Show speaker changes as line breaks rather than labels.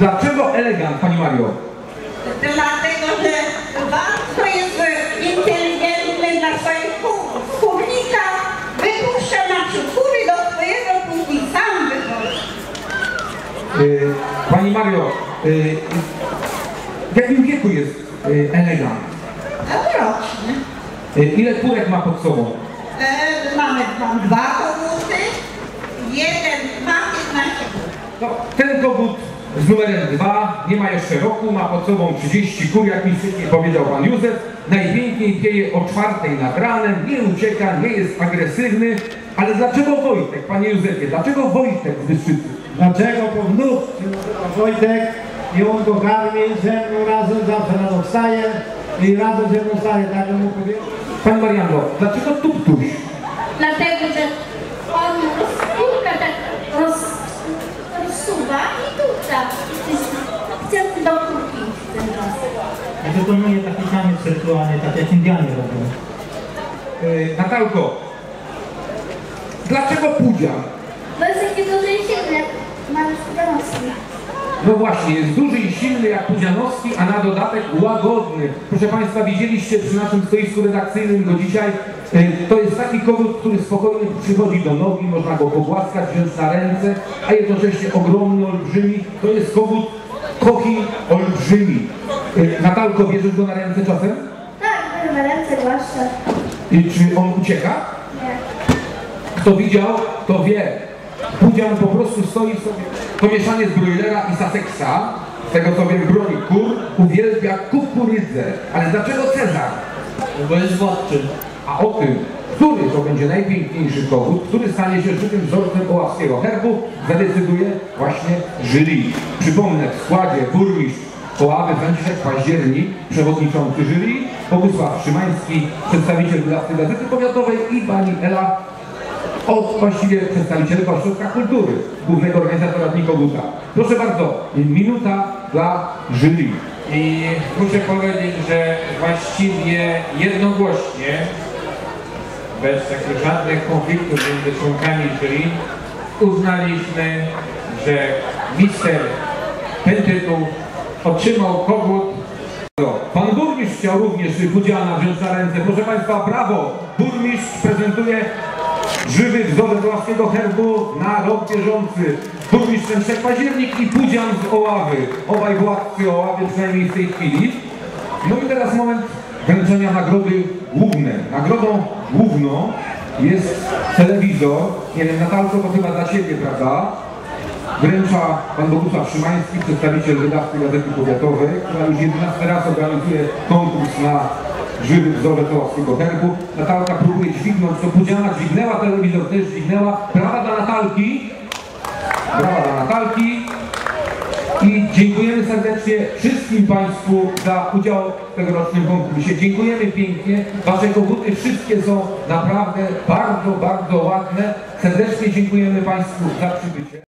Dlaczego elegant, Pani Mario?
Dlatego, że bardzo jest inteligentny na swoich kurnikach. Wypuszcza na kury do swojego kuchni, sam wychodzi.
Y, Pani Mario, y, w jakim wieku jest y, elegant?
Roczny.
Ile kurek ma pod sobą?
E, mamy tam dwa koguty. Jeden ma 15 kur.
No, ten kogut z numerem 2 nie ma jeszcze roku, ma pod sobą 30 kur, jak mi wcześniej powiedział pan Józef. Najpiękniej pieje o czwartej nad ranem, nie ucieka, nie jest agresywny. Ale dlaczego Wojtek, panie Józefie, dlaczego Wojtek z Wyszczycy?
Dlaczego po wnuk się nazywa Wojtek i on go karmi ze mną razem, zawsze rano wstaje i razem ze mną wstaje, tak jak mu powiedział.
Pani Marianno, dlaczego Tuptuś?
Dlatego, że on skórkę tak roz, rozsuwa i tuta. Chcę do kurki ten raz.
Ja wykonuję taki taniec rytualny, tak jak Indianie robią.
Yy, Natalko, dlaczego Pudzian?
Bo jest taki duży i silny, jak mały Stanowski.
No właśnie, jest duży i silny jak Pudzianowski, a na dodatek łagodny. Proszę Państwa, widzieliście przy naszym stoisku redakcyjnym go dzisiaj. Y, To jest taki kogut, który spokojnie przychodzi do nogi, można go pogłaskać, wziąć na ręce, a jednocześnie ogromny, olbrzymi. To jest kogut kochi olbrzymi. Y, Natalko, bierzesz go na ręce czasem?
Tak, bierze na ręce.
I czy on ucieka?
Nie.
Kto widział, to wie. Pudzian po prostu stoi sobie. To mieszanie z broilera i saseksa, z tego co wiem broni kur, uwielbia kukurydzę. Ale dlaczego Cezar?
Bo jest władczy.
A o tym, który to będzie najpiękniejszy kogut, który stanie się żywym wzorcem oławskiego herbu, zadecyduje właśnie jury. Przypomnę, w składzie burmistrz Oławy Franciszek Październik, przewodniczący jury, Bogusław Szymański, przedstawiciel wydawcy Gazety Powiatowej i pani Ela od właściwie przedstawicielka Ośrodka Kultury, głównego organizatora Dni Koguta. Proszę bardzo, minuta dla jury.
I muszę powiedzieć, że właściwie jednogłośnie, bez takich żadnych konfliktów między członkami jury, uznaliśmy, że mister ten tytuł otrzymał kogut
Pan burmistrz chciał również Pudziana wziąć na ręce. Proszę Państwa, brawo! Burmistrz prezentuje żywy wzorzec łaskiego herbu na rok bieżący. Burmistrz Franciszek Październik i Pudzian z Oławy. Obaj władcy Oławy, przynajmniej w tej chwili. No i teraz moment wręczenia nagrody głównej. Nagrodą główną jest telewizor. Nie wiem, Natalko, to chyba dla Ciebie, prawda? Wręcza pan Bogusław Szymański, przedstawiciel wydawcy Gazety Powiatowej, która już 11 raz organizuje konkurs na żywy wzorzec ołowskiego herbu. Natalka próbuje dźwignąć, to Pudziana dźwignęła, telewizor też dźwignęła. Brawa dla Natalki. Brawa dla Natalki. I dziękujemy serdecznie wszystkim Państwu za udział w tegorocznym konkursie. Dziękujemy pięknie. Wasze koguty wszystkie są naprawdę bardzo, bardzo ładne. Serdecznie dziękujemy Państwu za przybycie.